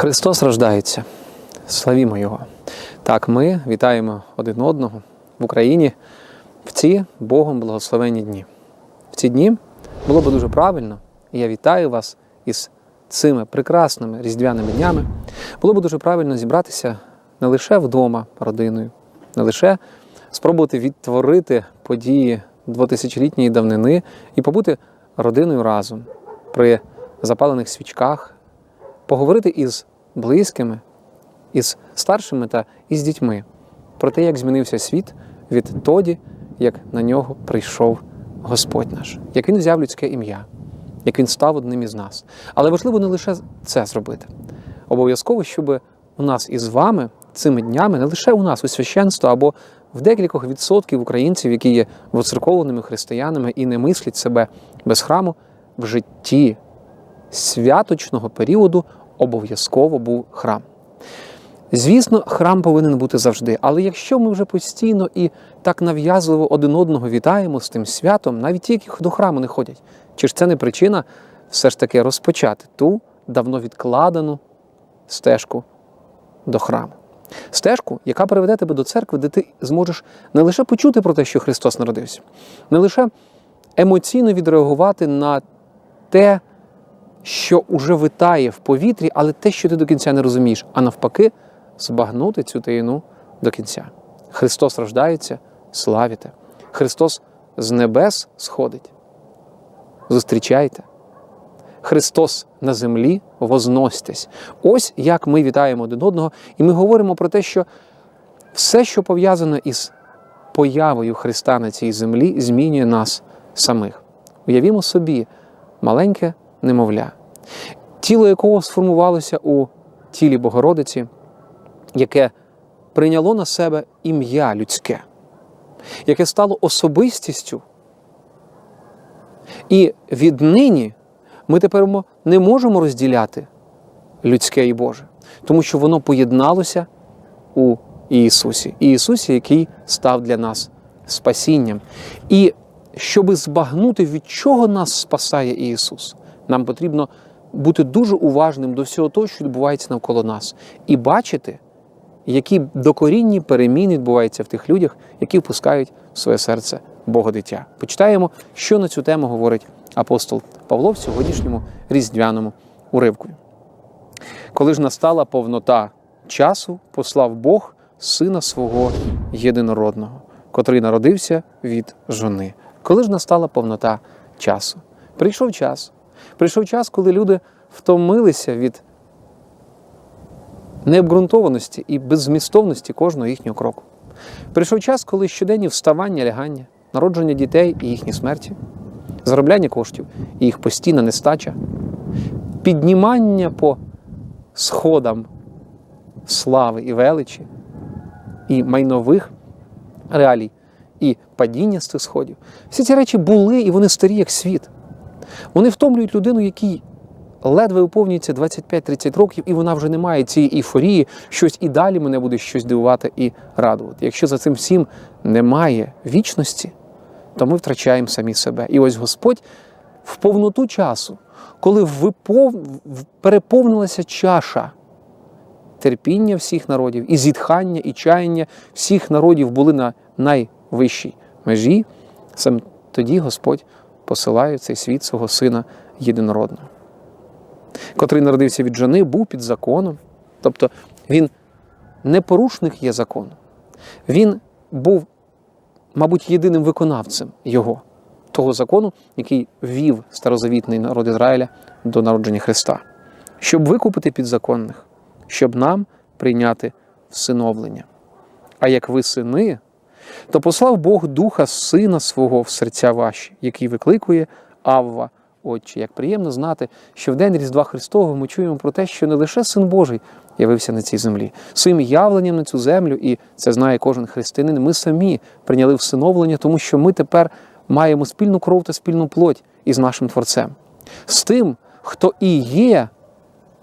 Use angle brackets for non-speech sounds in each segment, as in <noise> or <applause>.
Христос рождається. Славімо Його. Так, ми вітаємо один одного в Україні в ці Богом благословенні дні. В ці дні було б дуже правильно, і я вітаю вас із цими прекрасними різдвяними днями. Було б дуже правильно зібратися не лише вдома родиною, не лише спробувати відтворити події двотисячолітньої давнини і побути родиною разом при запалених свічках, поговорити із близькими, із старшими та із дітьми про те, як змінився світ відтоді, як на нього прийшов Господь наш, як він взяв людське ім'я, як він став одним із нас. Але важливо не лише це зробити. Обов'язково, щоб у нас із вами цими днями, не лише у нас, у священство або в декількох відсотків українців, які є воцеркованими християнами і не мислять себе без храму, в житті святочного періоду обов'язково був храм. Звісно, храм повинен бути завжди, але якщо ми вже постійно і так нав'язливо один одного вітаємо з тим святом, навіть ті, які до храму не ходять, чи ж це не причина все ж таки розпочати ту давно відкладену стежку до храму? Стежку, яка приведе тебе до церкви, де ти зможеш не лише почути про те, що Христос народився, не лише емоційно відреагувати на те, що уже витає в повітрі, але те, що ти до кінця не розумієш, а навпаки, збагнути цю таїну до кінця. Христос рождається, славіте. Христос з небес сходить. Зустрічайте. Христос на землі возносьтесь. Ось як ми вітаємо один одного, і ми говоримо про те, що все, що пов'язане із появою Христа на цій землі, змінює нас самих. Уявімо собі маленьке немовля, тіло якого сформувалося у тілі Богородиці, яке прийняло на себе ім'я людське, яке стало особистістю. І віднині ми тепер не можемо розділяти людське і Боже, тому що воно поєдналося у Ісусі, Ісусі, який став для нас спасінням. І щоби збагнути, від чого нас спасає Ісус, нам потрібно бути дуже уважним до всього того, що відбувається навколо нас, і бачити, які докорінні переміни відбуваються в тих людях, які впускають в своє серце Бога дитя. Почитаємо, що на цю тему говорить апостол Павло в сьогоднішньому різдвяному уривку. Коли ж настала повнота часу, послав Бог сина свого єдинородного, котрий народився від жони. Коли ж настала повнота часу? Прийшов час. Прийшов час, коли люди втомилися від необґрунтованості і беззмістовності кожного їхнього кроку. Прийшов час, коли щоденні вставання, лягання, народження дітей і їхні смерті, заробляння коштів і їх постійна нестача, піднімання по сходам слави і величі, і майнових реалій, і падіння з цих сходів. Всі ці речі були і вони старі, як світ. Вони втомлюють людину, якій ледве виповнюється 25-30 років, і вона вже не має цієї ейфорії, щось і далі мене буде щось дивувати і радувати. Якщо за цим всім немає вічності, то ми втрачаємо самі себе. І ось Господь в повноту часу, коли випов... переповнилася чаша терпіння всіх народів, і зітхання, і чаяння всіх народів були на найвищій межі, саме тоді Господь посилає в цей світ свого сина єдинородного, котрий народився від жони, був під законом, тобто він не порушник є закону. Він був, мабуть, єдиним виконавцем його, того закону, який ввів старозавітний народ Ізраїля до народження Христа, щоб викупити підзаконних, щоб нам прийняти всиновлення. А як ви сини, то послав Бог Духа Сина свого в серця ваші, який викликує Авва, Отче. Як приємно знати, що в день Різдва Христового ми чуємо про те, що не лише Син Божий явився на цій землі, своїм явленням на цю землю, і це знає кожен християнин, ми самі прийняли всиновлення, тому що ми тепер маємо спільну кров та спільну плоть із нашим Творцем, з тим, хто і є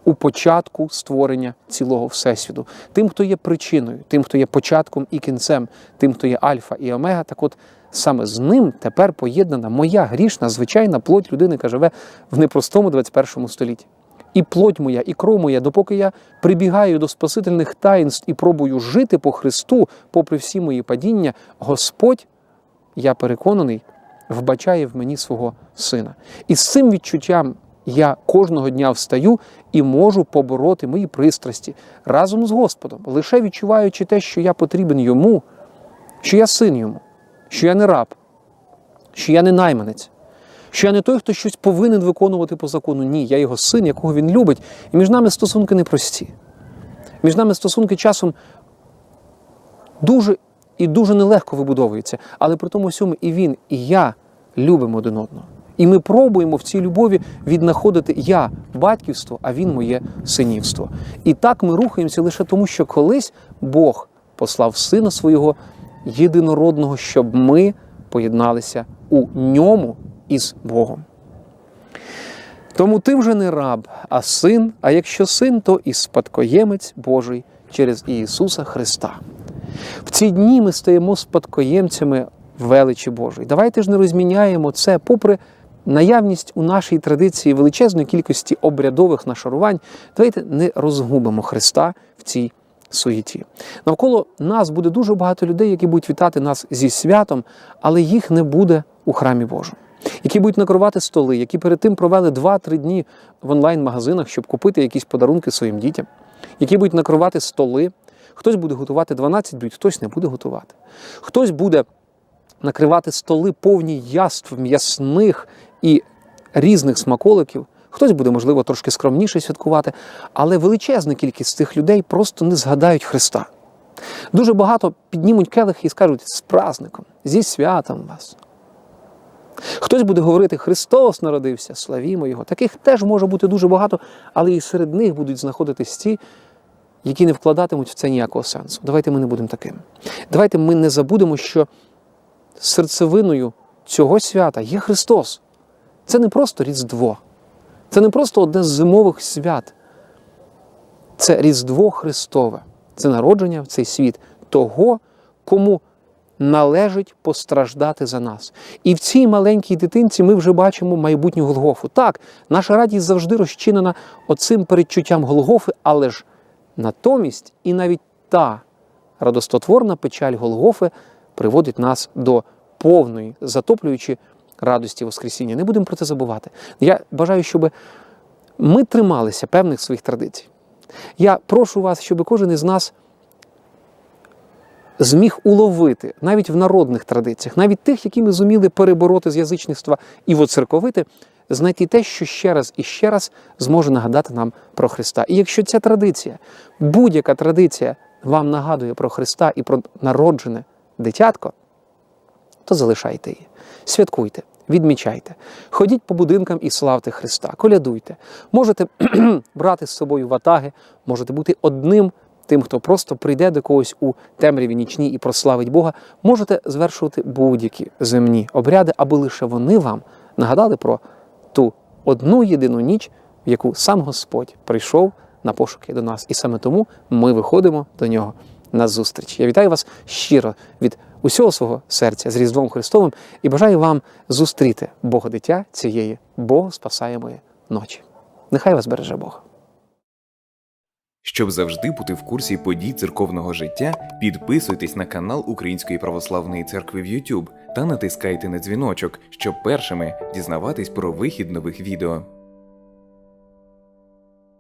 у початку створення цілого Всесвіту, тим, хто є причиною, тим, хто є початком і кінцем, тим, хто є Альфа і Омега. Так от саме з ним тепер поєднана моя грішна, звичайна плоть людини, яка живе в непростому 21 столітті. і плоть моя, і кров моя, допоки я прибігаю до спасительних таїнств і пробую жити по Христу, попри всі мої падіння, Господь, я переконаний, вбачає в мені свого сина. І з цим відчуттям я кожного дня встаю і можу побороти мої пристрасті разом з Господом, лише відчуваючи те, що я потрібен йому, що я син йому, що я не раб, що я не найманець, що я не той, хто щось повинен виконувати по закону. Ні, я його син, якого він любить. І між нами стосунки непрості. Між нами стосунки часом дуже і дуже нелегко вибудовуються. Але при тому всьому і він, і я любимо один одного. І ми пробуємо в цій любові віднаходити я батьківство, а він моє синівство. І так ми рухаємося лише тому, що колись Бог послав сина свого єдинородного, щоб ми поєдналися у ньому із Богом. Тому ти вже не раб, а син, а якщо син, то і спадкоємець Божий через Ісуса Христа. В ці дні ми стаємо спадкоємцями величі Божої. Давайте ж не розміняємо це, попри наявність у нашій традиції величезної кількості обрядових нашарувань, давайте не розгубимо Христа в цій суєті. Навколо нас буде дуже багато людей, які будуть вітати нас зі святом, але їх не буде у храмі Божому. Які будуть накривати столи, які перед тим провели 2-3 дні в онлайн-магазинах, щоб купити якісь подарунки своїм дітям, які будуть накривати столи. Хтось буде готувати 12 блюд, хтось не буде готувати. Хтось буде накривати столи повні яств, м'ясних і різних смаколиків. Хтось буде, можливо, трошки скромніше святкувати, але величезна кількість цих людей просто не згадають Христа. Дуже багато піднімуть келихи і скажуть з праздником, зі святом вас. Хтось буде говорити, Христос народився, славімо Його. Таких теж може бути дуже багато, але і серед них будуть знаходитись ті, які не вкладатимуть в це ніякого сенсу. Давайте ми не будемо такими. Давайте ми не забудемо, що серцевиною цього свята є Христос. Це не просто Різдво, це не просто одне з зимових свят. Це Різдво Христове, це народження в цей світ того, кому належить постраждати за нас. І в цій маленькій дитинці ми вже бачимо майбутню Голгофу. Так, наша радість завжди розчинена оцим передчуттям Голгофи, але ж натомість і навіть та радостотворна печаль Голгофи приводить нас до повної, затоплюючи радості Воскресіння. Не будемо про це забувати. Я бажаю, щоб ми трималися певних своїх традицій. Я прошу вас, щоб кожен із нас зміг уловити навіть в народних традиціях, навіть тих, які ми зуміли перебороти з язичництва і воцерковити, знайти те, що ще раз і ще раз зможе нагадати нам про Христа. І якщо ця традиція, будь-яка традиція вам нагадує про Христа і про народжене дитятко, то залишайте її. Святкуйте, відмічайте, ходіть по будинкам і славте Христа, колядуйте. Можете <clears throat> брати з собою ватаги, можете бути одним тим, хто просто прийде до когось у темряві нічній і прославить Бога, можете звершувати будь-які земні обряди, аби лише вони вам нагадали про ту одну єдину ніч, в яку сам Господь прийшов на пошуки до нас. І саме тому ми виходимо до нього на зустріч. Я вітаю вас щиро від усього свого серця з Різдвом Христовим і бажаю вам зустріти Бога дитя цієї Бог спасаємої ночі. Нехай вас береже Бог. Щоб завжди бути в курсі подій церковного життя, підписуйтесь на канал Української православної церкви в YouTube та натискайте на дзвіночок, щоб першими дізнаватись про вихід нових відео.